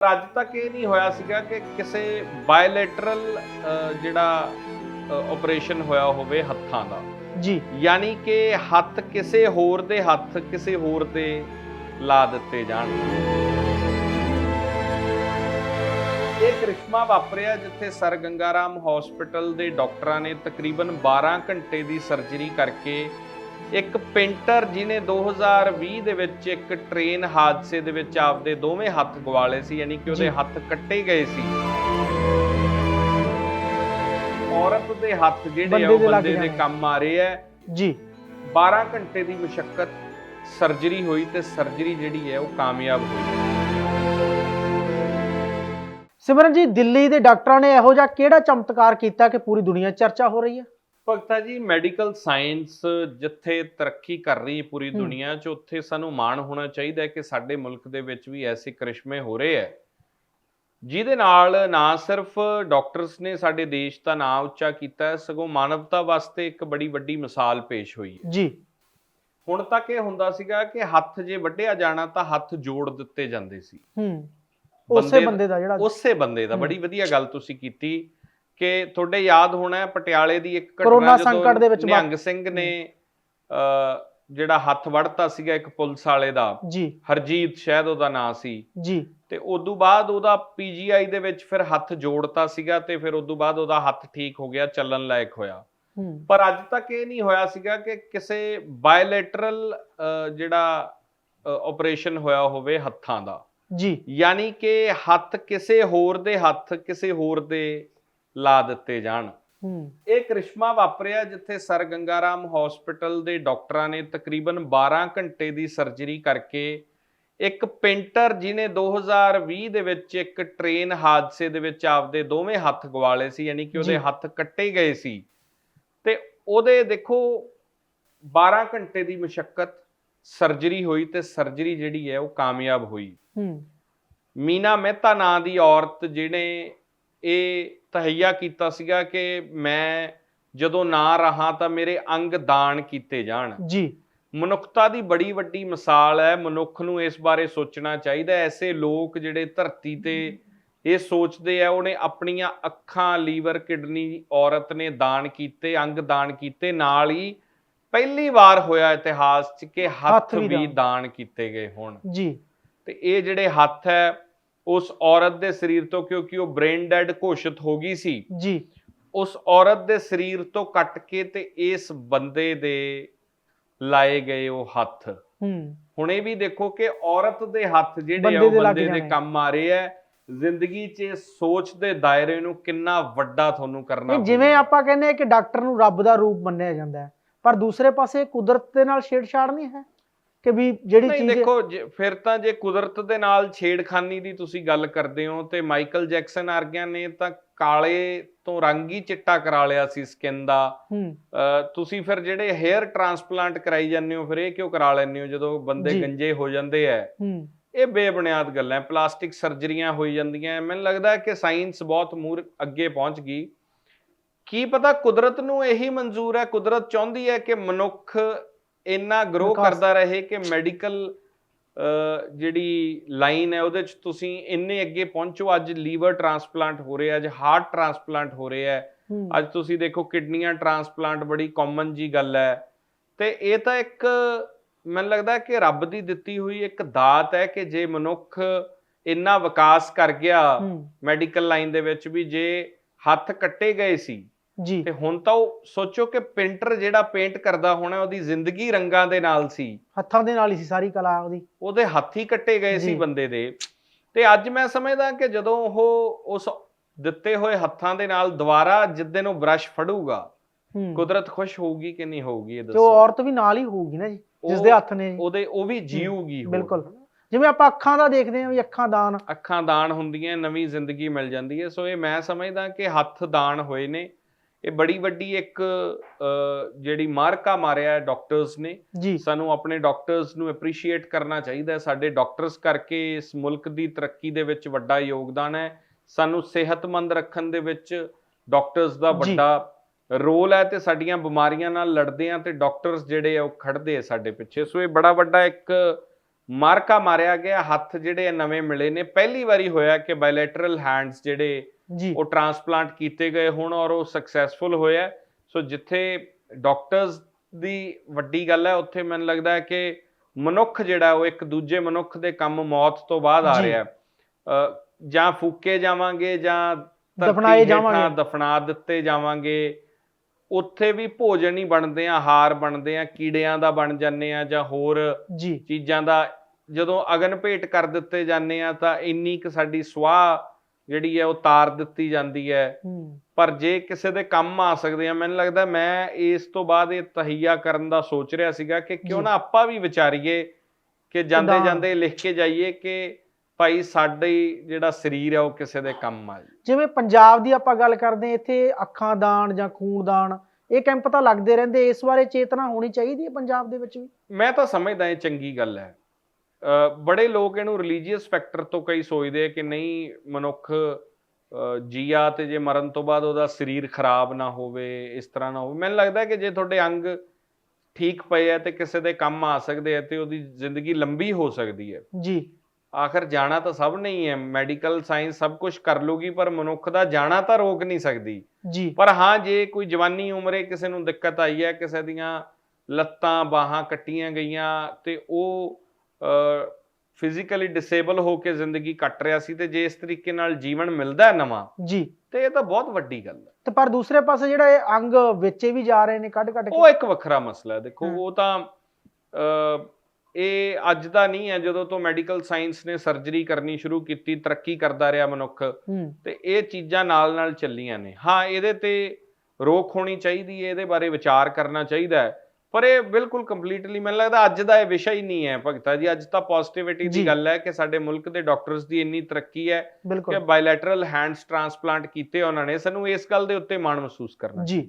ਅੱਜ ਤੱਕ ਇਹ ਨਹੀਂ ਹੋਇਆ ਸੀਗਾ ਕਿ ਕਿਸੇ ਬਾਇਲੇਟਰਲ ਜਿਹੜਾ ਆਪਰੇਸ਼ਨ ਹੋਇਆ ਹੋਵੇ ਹੱਥਾਂ ਦਾ। ਜੀ। ਯਾਨੀ ਕਿ ਹੱਥ ਕਿਸੇ ਹੋਰ ਦੇ ਹੱਥ ਕਿਸੇ ਹੋਰ ਤੇ ਲਾ ਦਿੱਤੇ ਜਾਣ। ਇਹ ਕ੍ਰਿਸ਼ਮਾ ਵਾਪਰਿਆ ਜਿੱਥੇ ਸਰ ਗੰਗਾਰਾਮ ਹਸਪੀਟਲ ਦੇ ਡਾਕਟਰਾਂ ਨੇ ਤਕਰੀਬਨ 12 ਘੰਟੇ ਦੀ ਸਰਜਰੀ ਕਰਕੇ ਇੱਕ ਪੇਂਟਰ ਜਿਨੇ 2020 ਦੇ ਵਿੱਚ ਇੱਕ ਟ੍ਰੇਨ ਹਾਦਸੇ ਦੇ ਵਿੱਚ ਆਪਦੇ ਦੋਵੇਂ ਹੱਥ ਗਵਾਲੇ ਸੀ ਯਾਨੀ ਕਿ ਉਹਦੇ। ਹੱਥ ਕੱਟੇ ਗਏ ਸੀ। ਔਰਤ ਦੇ ਹੱਥ ਜਿਹੜੇ ਆ ਉਹ ਬੰਦੇ ਦੇ। ਕੰਮ ਆ ਰਹੇ ਆ। ਜੀ। 12 ਘੰਟੇ ਦੀ ਮੁਸ਼ਕਲ ਸਰਜਰੀ ਹੋਈ ਤੇ ਸਰਜਰੀ ਜਿਹੜੀ ਹੈ ਉਹ ਕਾਮਯਾਬ ਹੋਈ। ਸਿਮਰਨ ਜੀ ਦਿੱਲੀ ਦੇ ਡਾਕਟਰਾਂ ਨੇ ਇਹੋ ਜਿਹਾ ਕਿਹੜਾ ਚਮਤਕਾਰ ਕੀਤਾ ਕਿ ਪੂਰੀ ਦੁਨੀਆ ਚਰਚਾ ਹੋ ਰਹੀ ਹੈ? ਭਗਤਾ ਜੀ ਮੈਡੀਕਲ ਸਾਇੰਸ ਜਿੱਥੇ ਤਰੱਕੀ ਕਰ ਰਹੀ ਹੈ ਪੂਰੀ। ਦੁਨੀਆ 'ਚ ਉੱਥੇ ਸਾਨੂੰ ਮਾਣ ਹੋਣਾ ਚਾਹੀਦਾ ਹੈ ਕਿ ਸਾਡੇ ਮੁਲਕ ਦੇ ਵਿੱਚ ਵੀ ਐਸੇ ਕਰਿਸ਼ਮੇ ਹੋ ਰਹੇ ਹੈ। ਜਿਹਦੇ ਨਾਲ ਨਾ ਸਿਰਫ ਡਾਕਟਰਸ ਨੇ ਸਾਡੇ ਦੇਸ਼ ਦਾ ਨਾਮ ਉੱਚਾ ਕੀਤਾ ਸਗੋਂ ਮਾਨਵਤਾ ਵਾਸਤੇ ਇੱਕ ਬੜੀ ਵੱਡੀ ਮਿਸਾਲ ਪੇਸ਼ ਹੋਈ ਹੈ। ਜੀ। ਹੁਣ ਤੱਕ ਇਹ ਹੁੰਦਾ ਸੀਗਾ ਕਿ ਹੱਥ ਜੇ ਵੱਢਿਆ ਜਾਣਾ ਤਾਂ ਹੱਥ ਜੋੜ ਦਿੱਤੇ ਜਾਂਦੇ ਸੀ। ਹੂੰ। ਉਸੇ ਬੰਦੇ ਦਾ ਜਿਹੜਾ ਉਸੇ ਬੰਦੇ ਦਾ। ਬੜੀ ਵਧੀਆ ਗੱਲ ਤੁਸੀਂ ਕੀਤੀ। ਕਿ ਤੁਹਾਡੇ ਯਾਦ ਹੋਣਾ ਪਟਿਆਲੇ ਦੀ ਇੱਕ ਕਰੋਨਾ ਘਟਨਾ ਸੰਕਟ ਦੇ ਵਿੱਚ ਨਿਹੰਗ ਸਿੰਘ ਨੇ ਜਿਹੜਾ ਹੱਥ ਵੜਤਾ ਸੀਗਾ ਇੱਕ ਪੁਲਿਸ ਵਾਲੇ ਦਾ ਜੀ। ਹਰਜੀਤ ਸ਼ਾਇਦ ਉਹਦਾ ਨਾਂ ਸੀ। ਜੀ। ਤੇ ਉਦੋਂ ਬਾਅਦ ਉਹਦਾ ਪੀਜੀਆਈ ਦੇ ਵਿੱਚ ਫਿਰ ਹੱਥ ਜੋੜਤਾ ਸੀਗਾ ਤੇ ਫਿਰ ਉਦੋਂ ਬਾਅਦ ਉਹਦਾ ਹੱਥ ਠੀਕ ਹੋ ਗਿਆ ਚੱਲਣ ਲਾਇਕ ਹੋਇਆ। ਪਰ ਅੱਜ ਤੱਕ ਇਹ ਨਹੀਂ ਹੋਇਆ ਸੀਗਾ ਕਿ ਕਿਸੇ ਬਾਇਲੇਟਰਲ ਜਿਹੜਾ ਆਪਰੇਸ਼ਨ ਹੋਇਆ ਹੋਵੇ ਹੱਥਾਂ ਦਾ। ਜੀ। ਯਾਨੀ ਕਿ ਹੱਥ ਕਿਸੇ ਹੋਰ ਦੇ ਹੱਥ ਕਿਸੇ ਹੋਰ ਦੇ ਲਾ ਦਿੱਤੇ ਜਾਣ। ਇਹ ਕ੍ਰਿਸ਼ਮਾ ਵਾਪਰਿਆ ਜਿੱਥੇ ਸਰ ਗੰਗਾਰਾਮ ਹਸਪੀਟਲ ਦੇ ਡਾਕਟਰਾਂ ਨੇ ਤਕਰੀਬਨ 12 ਘੰਟੇ ਦੀ ਸਰਜਰੀ ਕਰਕੇ ਇੱਕ ਪੇਂਟਰ ਜਿਨੇ 2020 ਦੇ ਵਿੱਚ ਇੱਕ ਟ੍ਰੇਨ ਹਾਦਸੇ ਦੇ ਵਿੱਚ ਆਪਦੇ ਦੋਵੇਂ ਹੱਥ ਗਵਾਲੇ ਸੀ ਯਾਨੀ ਕਿ ਉਹਦੇ। ਹੱਥ ਕੱਟੇ ਗਏ ਸੀ। ਤੇ ਉਹਦੇ ਦੇਖੋ 12 ਘੰਟੇ ਦੀ ਮੁਸ਼ਕਲ ਸਰਜਰੀ ਹੋਈ ਤੇ ਸਰਜਰੀ ਜਿਹੜੀ ਹੈ ਉਹ ਕਾਮਯਾਬ ਹੋਈ। ਹੂੰ। ਮੀਨਾ ਮਹਿਤਾ ਨਾਂ ਦੀ ਔਰਤ ਜਿਹਨੇ ਇਹ ਤਹਈਆ ਕੀਤਾ ਸੀਗਾ ਕਿ ਮੈਂ ਜਦੋਂ ਨਾ ਰਹਾ ਤਾਂ ਮੇਰੇ ਅੰਗ ਦਾਨ ਕੀਤੇ ਜਾਣ। ਜੀ। ਮਨੁੱਖਤਾ ਦੀ ਬੜੀ ਵੱਡੀ ਮਿਸਾਲ ਹੈ। ਮਨੁੱਖ ਨੂੰ ਇਸ ਬਾਰੇ ਸੋਚਣਾ ਚਾਹੀਦਾ। ਐਸੇ ਲੋਕ ਜਿਹੜੇ ਧਰਤੀ ਤੇ ਇਹ ਸੋਚਦੇ ਆ ਉਹਨੇ ਆਪਣੀਆਂ ਅੱਖਾਂ ਲੀਵਰ ਕਿਡਨੀ ਔਰਤ ਨੇ ਦਾਨ ਕੀਤੇ ਅੰਗ ਦਾਨ ਕੀਤੇ। ਨਾਲ ਹੀ ਪਹਿਲੀ ਵਾਰ ਹੋਇਆ ਇਤਿਹਾਸ 'ਚ ਕਿ ਹੱਥ ਵੀ। ਦਾਨ ਕੀਤੇ ਗਏ ਹੋਣ। ਜੀ। ਤੇ ਇਹ ਜਿਹੜੇ ਹੱਥ ਹੈ ਉਸ ਔਰਤ ਦੇ ਸਰੀਰ ਤੋਂ ਕਿਉਂਕਿ ਉਹ ਬ੍ਰੇਨ ਡੈਡ ਘੋਸ਼ਿਤ ਹੋ ਗਈ ਸੀ। ਜੀ। ਉਸ ਔਰਤ ਦੇ ਸਰੀਰ ਤੋਂ ਕੱਟ ਕੇ ਤੇ ਇਸ ਬੰਦੇ ਦੇ ਲਾਏ ਗਏ ਉਹ ਹੱਥ। ਹੂੰ। ਹੁਣ ਇਹ ਵੀ ਦੇਖੋ ਕਿ ਔਰਤ ਦੇ ਹੱਥ ਜਿਹੜੇ ਆ ਬੰਦੇ ਉਹ ਦੇ ਬੰਦੇ। ਕੰਮ ਆ ਰਹੇ ਆ। ਜ਼ਿੰਦਗੀ 'ਚ ਸੋਚ ਦੇ ਦਾਇਰੇ ਨੂੰ ਕਿੰਨਾ ਵੱਡਾ ਤੁਹਾਨੂੰ ਕਰਨਾ ਜਿਵੇਂ। ਆਪਾਂ ਕਹਿੰਦੇ ਆ ਕਿ ਡਾਕਟਰ ਨੂੰ ਰੱਬ ਦਾ ਰੂਪ ਮੰਨਿਆ ਜਾਂਦਾ ਹੈ ਪਰ ਦੂਸਰੇ ਪਾਸੇ ਕੁਦਰਤ ਦੇ ਨਾਲ ਛੇੜਛਾੜ ਨਹੀਂ ਹੈ। ਕਿ ਵੀ ਜਿਹੜੀ ਚੀਜ਼ ਦੇਖੋ ਫਿਰ ਤਾਂ ਜੇ ਕੁਦਰਤ ਦੇ ਨਾਲ ਛੇੜਖਾਨੀ ਦੀ ਤੁਸੀਂ ਗੱਲ ਕਰਦੇ ਹੋ ਤੇ ਮਾਈਕਲ ਜੈਕਸਨ ਵਰਗਿਆਂ ਨੇ ਤਾਂ ਕਾਲੇ ਤੋਂ ਰੰਗ ਹੀ ਚਿੱਟਾ ਕਰਾ ਲਿਆ ਸੀ ਸਕਿਨ ਦਾ ਤੁਸੀਂ ਫਿਰ ਜਿਹੜੇ 헤ਅਰ ਟ੍ਰਾਂਸਪਲਾਂਟ ਕਰਾਈ ਜਾਂਦੇ ਹੋ ਫਿਰ ਇਹ ਕਿਉਂ ਕਰਾ ਲੈਂਦੇ ਹੋ ਜਦੋਂ ਬੰਦੇ। ਗੰਜੇ ਹੋ ਜਾਂਦੇ ਹੂੰ ਇਹ ਬੇਬੁਨਿਆਦ ਗੱਲਾਂ। ਪਲਾਸਟਿਕ ਸਰਜਰੀਆਂ ਹੋਈ ਜਾਂਦੀਆਂ। ਮੈਨੂੰ ਲੱਗਦਾ ਕਿ ਸਾਇੰਸ ਬਹੁਤ ਮੂਰ ਅੱਗੇ ਪਹੁੰਚ ਗਈ ਕੀ ਪਤਾ ਕੁਦਰਤ ਨੂੰ ਇਹੀ ਮਨਜ਼ੂਰ ਹੈ ਕੁਦਰਤ ਚਾਹੁੰਦੀ ਹੈ ਕਿ ਮਨੁੱਖ ਇੰਨਾ ਗਰੋ। ਕਰਦਾ ਰਹੇ ਕਿ ਮੈਡੀਕਲ ਜਿਹੜੀ ਲਾਈਨ ਹੈ ਉਹਦੇ ਚ ਤੁਸੀਂ ਇੰਨੇ ਅੱਗੇ ਪਹੁੰਚੋ ਅੱਜ ਲੀਵਰ ਟ੍ਰਾਂਸਪਲਾਂਟ ਹੋ ਰਿਹਾ ਅੱਜ ਹਾਰਟ ਟ੍ਰਾਂਸਪਲਾਂਟ ਹੋ ਰਿਹਾ ਅੱਜ ਤੁਸੀਂ ਦੇਖੋ ਕਿਡਨੀਆਂ ਟ੍ਰਾਂਸਪਲਾਂਟ ਬੜੀ ਕਾਮਨ ਜੀ ਗੱਲ ਹੈ। ਤੇ ਇਹ ਤਾਂ ਇੱਕ ਮੈਨੂੰ ਲੱਗਦਾ ਕਿ ਰੱਬ ਦੀ ਦਿੱਤੀ ਹੋਈ ਇੱਕ ਦਾਤ ਹੈ ਕਿ ਜੇ ਮਨੁੱਖ ਇੰਨਾ ਵਿਕਾਸ ਕਰ ਗਿਆ ਮੈਡੀਕਲ ਲਾਈਨ ਦੇ ਵਿੱਚ ਵੀ ਜੇ ਹੱਥ ਕੱਟੇ ਗਏ ਸੀ ਜੀ। ਤੇ ਹੁਣ ਤਾਂ ਉਹ ਸੋਚੋ ਕਿ ਪੇਂਟਰ ਜਿਹੜਾ ਪੇਂਟ ਕਰਦਾ ਹੋਣਾ ਉਹਦੀ ਜ਼ਿੰਦਗੀ ਰੰਗਾਂ ਦੇ ਨਾਲ ਸੀ। ਹੱਥਾਂ ਦੇ ਨਾਲ ਹੀ ਸੀ ਸਾਰੀ ਕਲਾ ਉਹਦੀ। ਉਹਦੇ ਹੱਥ ਹੀ ਕੱਟੇ ਗਏ ਸੀ। ਬੰਦੇ ਦੇ। ਤੇ ਅੱਜ ਮੈਂ ਸਮਝਦਾ ਕਿ ਜਦੋਂ ਉਹ ਉਸ ਦਿੱਤੇ ਹੋਏ ਹੱਥਾਂ ਦੇ ਨਾਲ ਦੁਬਾਰਾ ਜਿੱਦਨ ਉਹ ਬ੍ਰਸ਼ ਫੜੂਗਾ ਕੁਦਰਤ ਖੁਸ਼ ਹੋਊਗੀ ਕਿ ਨਹੀਂ ਹੋਊਗੀ ਇਹ ਤੇ ਦੱਸੋ। ਔਰਤ ਵੀ ਨਾਲ ਹੀ ਹੋਊਗੀ ਨਾ ਜੀ ਜਿਸ ਦੇ ਹੱਥ ਨੇ। ਉਹਦੇ ਉਹ ਵੀ ਜੀਊਗੀ। ਬਿਲਕੁਲ। ਜਿਵੇਂ ਆਪਾਂ ਅੱਖਾਂ ਦਾ ਦੇਖਦੇ ਹਾਂ ਵੀ ਅੱਖਾਂ ਦਾਨ। ਅੱਖਾਂ ਦਾਨ ਹੁੰਦੀਆਂ ਨਵੀਂ ਜ਼ਿੰਦਗੀ ਮਿਲ ਜਾਂਦੀ ਹੈ। ਸੋ ਇਹ ਮੈਂ ਸਮਝਦਾ ਕਿ ਹੱਥ ਦਾਨ ਹੋਏ ਨੇ। ਇਹ ਬੜੀ ਵੱਡੀ ਇੱਕ ਜਿਹੜੀ ਮਾਰਕਾ ਮਾਰਿਆ ਹੈ ਡਾਕਟਰਸ ਨੇ। ਸਾਨੂੰ ਆਪਣੇ ਡਾਕਟਰਸ ਨੂੰ ਐਪਰੀਸ਼ੀਏਟ ਕਰਨਾ ਚਾਹੀਦਾ ਹੈ। ਸਾਡੇ ਡਾਕਟਰਸ ਕਰਕੇ ਇਸ ਮੁਲਕ ਦੀ ਤਰੱਕੀ ਦੇ ਵਿੱਚ ਵੱਡਾ ਯੋਗਦਾਨ ਹੈ। ਸਾਨੂੰ ਸਿਹਤਮੰਦ ਰੱਖਣ ਦੇ ਵਿੱਚ ਡਾਕਟਰਸ ਦਾ। ਵੱਡਾ ਰੋਲ ਹੈ ਤੇ ਸਾਡੀਆਂ ਬਿਮਾਰੀਆਂ ਨਾਲ ਲੜਦੇ ਆ ਤੇ ਡਾਕਟਰਸ ਜਿਹੜੇ ਆ ਉਹ ਖੜਦੇ ਆ ਸਾਡੇ ਪਿੱਛੇ। ਸੋ ਇਹ ਬੜਾ ਵੱਡਾ ਇੱਕ ਮਾਰਕਾ ਮਾਰਿਆ ਗਿਆ ਹੱਥ ਜਿਹੜੇ ਨਵੇਂ ਮਿਲੇ ਨੇ। ਪਹਿਲੀ ਵਾਰੀ ਹੋਇਆ ਕਿ ਬਾਇਲੇਟਰਲ ਹੈਂਡਸ ਜਿਹੜੇ ਉਹ ਟ੍ਰਾਂਸਪਲਾਂਟ ਕੀਤੇ ਗਏ ਹੁਣ ਔਰ ਉਹ ਸਕਸੈਸਫੁਲ ਹੋਇਆ। ਸੋ ਜਿੱਥੇ ਡਾਕਟਰਸ ਦੀ ਵੱਡੀ ਗੱਲ ਹੈ ਉੱਥੇ ਮੈਨੂੰ ਲੱਗਦਾ ਹੈ ਕਿ ਮਨੁੱਖ ਜਿਹੜਾ ਉਹ ਇੱਕ ਦੂਜੇ ਮਨੁੱਖ ਦੇ ਕੰਮ ਮੌਤ ਤੋਂ ਬਾਅਦ ਆ। ਰਿਹਾ। ਜਾਂ ਫੂਕੇ ਜਾਵਾਂਗੇ ਜਾਂ ਦਫਨਾਏ ਜਾਵਾਂਗੇ। ਦਫਨਾ ਦਿੱਤੇ ਜਾਵਾਂਗੇ। ਉੱਥੇ ਵੀ ਭੋਜਨ ਹੀ ਬਣਦੇ ਆ ਹਾਰ ਬਣਦੇ ਆ ਕੀੜਿਆਂ ਦਾ ਬਣ ਜਾਂਦੇ ਆ ਜਾਂ ਹੋਰ ਚੀਜ਼ਾਂ ਦਾ ਜਦੋਂ ਅਗਨ ਭੇਟ ਕਰ ਦਿੱਤੇ ਜਾਂਦੇ ਆ ਤਾਂ ਇੰਨੀ ਕੁ ਸਾਡੀ ਸਵਾਹ ਜਿਹੜੀ ਹੈ ਉਹ ਤਾਰ ਦਿੱਤੀ ਜਾਂਦੀ ਹੈ ਪਰ ਜੇ ਕਿਸੇ ਦੇ ਕੰਮ ਆ ਸਕਦੇ ਆ ਮੈਨੂੰ ਲੱਗਦਾ ਮੈਂ ਇਸ ਤੋਂ ਬਾਅਦ ਇਹ ਤਹਈਆ ਕਰਨ ਦਾ ਸੋਚ ਰਿਹਾ ਸੀਗਾ ਕਿ ਕਿਉਂ। ਨਾ ਆਪਾਂ ਵੀ ਵਿਚਾਰੀਏ ਕਿ ਜਾਂਦੇ? ਜਾਂਦੇ ਲਿਖ ਕੇ ਜਾਈਏ ਕਿ ਭਾਈ ਸਾਡੇ ਜਿਹੜਾ ਸਰੀਰ ਹੈ ਉਹ ਕਿਸੇ ਦੇ ਕੰਮ ਆ। ਜਿਵੇਂ ਪੰਜਾਬ ਦੀ ਆਪਾਂ ਗੱਲ ਕਰਦੇ ਇੱਥੇ ਅੱਖਾਂ ਦਾਨ ਜਾਂ ਖੂਨ ਦਾਨ ਇਹ ਕੈਂਪ ਤਾਂ ਲੱਗਦੇ ਰਹਿੰਦੇ ਇਸ ਬਾਰੇ ਚੇਤਨਾ ਹੋਣੀ ਚਾਹੀਦੀ ਹੈ ਪੰਜਾਬ ਦੇ ਵਿੱਚ ਵੀ ਮੈਂ ਤਾਂ ਸਮਝਦਾ ਇਹ ਚੰਗੀ ਗੱਲ ਹੈ ਬੜੇ ਲੋਕ ਇਹਨੂੰ ਰਿਲੀਜੀਅਸ ਫੈਕਟਰ ਤੋਂ ਕਈ ਸੋਚਦੇ ਆ ਕਿ ਨਹੀਂ ਮਨੁੱਖ ਜੀਆ ਤੇ ਜੇ ਮਰਨ ਤੋਂ ਬਾਅਦ ਉਹਦਾ ਸਰੀਰ ਖਰਾਬ ਨਾ ਹੋਵੇ ਇਸ ਤਰ੍ਹਾਂ ਨਾ ਹੋਵੇ। ਮੈਨੂੰ ਲੱਗਦਾ ਕਿ ਜੇ ਤੁਹਾਡੇ ਅੰਗ ਠੀਕ ਪਏ ਆ ਤੇ ਕਿਸੇ ਦੇ ਕੰਮ ਆ ਸਕਦੇ ਆ ਤੇ ਉਹਦੀ ਜ਼ਿੰਦਗੀ ਲੰਬੀ ਹੋ ਸਕਦੀ ਹੈ। ਜੀ। ਆਖਰ ਜਾਣਾ ਤਾਂ ਸਭ ਨੇ ਹੀ ਹੈ ਮੈਡੀਕਲ ਸਾਇੰਸ ਸਭ ਕੁਝ ਕਰ ਲੂਗੀ ਪਰ ਮਨੁੱਖ ਦਾ ਜਾਣਾ ਤਾਂ ਰੋਕ ਨਹੀਂ ਸਕਦੀ। ਜੀ। ਪਰ ਹਾਂ ਜੇ ਕੋਈ ਜਵਾਨੀ ਉਮਰੇ ਕਿਸੇ ਨੂੰ ਦਿੱਕਤ ਆਈ ਹੈ ਕਿਸੇ ਦੀਆਂ ਲੱਤਾਂ ਬਾਹਾਂ ਕੱਟੀਆਂ ਗਈਆਂ ਤੇ ਉਹ ਫਿਜ਼ੀਕਲੀ ਡਿਸੇਬਲ ਹੋ ਕੇ ਜ਼ਿੰਦਗੀ ਕੱਟ ਰਿਹਾ ਸੀ ਤੇ ਜੇ ਇਸ ਤਰੀਕੇ ਨਾਲ ਜੀਵਨ ਮਿਲਦਾ ਹੈ ਨਵਾਂ ਜੀ। ਤੇ ਇਹ ਤਾਂ ਬਹੁਤ ਵੱਡੀ ਗੱਲ ਹੈ। ਤੇ ਪਰ ਦੂਸਰੇ ਪਾਸੇ ਜਿਹੜਾ ਇਹ ਅੰਗ ਵੇਚੇ ਵੀ ਜਾ ਰਹੇ ਨੇ ਕੱਢ ਕੱਢ ਉਹ ਕੇ ਇੱਕ ਵੱਖਰਾ ਮਸਲਾ ਹੈ। ਦੇਖੋ। ਉਹ ਤਾਂ ਇਹ ਅੱਜ ਦਾ ਨਹੀਂ ਹੈ ਜਦੋਂ ਤੋਂ ਮੈਡੀਕਲ ਸਾਇੰਸ ਨੇ ਸਰਜਰੀ ਕਰਨੀ ਸ਼ੁਰੂ ਕੀਤੀ ਤਰੱਕੀ ਕਰਦਾ ਰਿਹਾ ਮਨੁੱਖ ਤੇ ਇਹ ਚੀਜ਼ਾਂ ਨਾਲ ਨਾਲ ਚੱਲੀਆਂ ਨੇ। ਹਾਂ ਇਹਦੇ ਤੇ ਰੋਕ ਹੋਣੀ ਚਾਹੀਦੀ ਹੈ ਇਹਦੇ ਬਾਰੇ ਵਿਚਾਰ ਕਰਨਾ ਚਾਹੀਦਾ ਹੈ। ਪਰ ਇਹ ਬਿਲਕੁਲ ਕੰਪਲੀਟਲੀ ਮੈਨੂੰ ਲੱਗਦਾ ਅੱਜ ਦਾ ਇਹ ਵਿਸ਼ਾ ਹੀ ਨਹੀਂ ਹੈ ਭਗਤਾ ਜੀ ਅੱਜ ਤਾਂ ਪੋਜ਼ਿਟਿਵਿਟੀ। ਦੀ ਗੱਲ ਹੈ ਕਿ ਸਾਡੇ ਮੁਲਕ ਦੇ ਡਾਕਟਰਸ ਦੀ ਇੰਨੀ ਤਰੱਕੀ ਹੈ ਕਿ ਬਾਇਲੇਟਰਲ ਹੈਂਡਸ ਟ੍ਰਾਂਸਪਲਾਂਟ ਕੀਤੇ ਉਹਨਾਂ ਨੇ ਸਾਨੂੰ ਇਸ ਗੱਲ ਦੇ ਉੱਤੇ ਮਾਣ ਮਹਿਸੂਸ ਕਰਨਾ ਜੀ।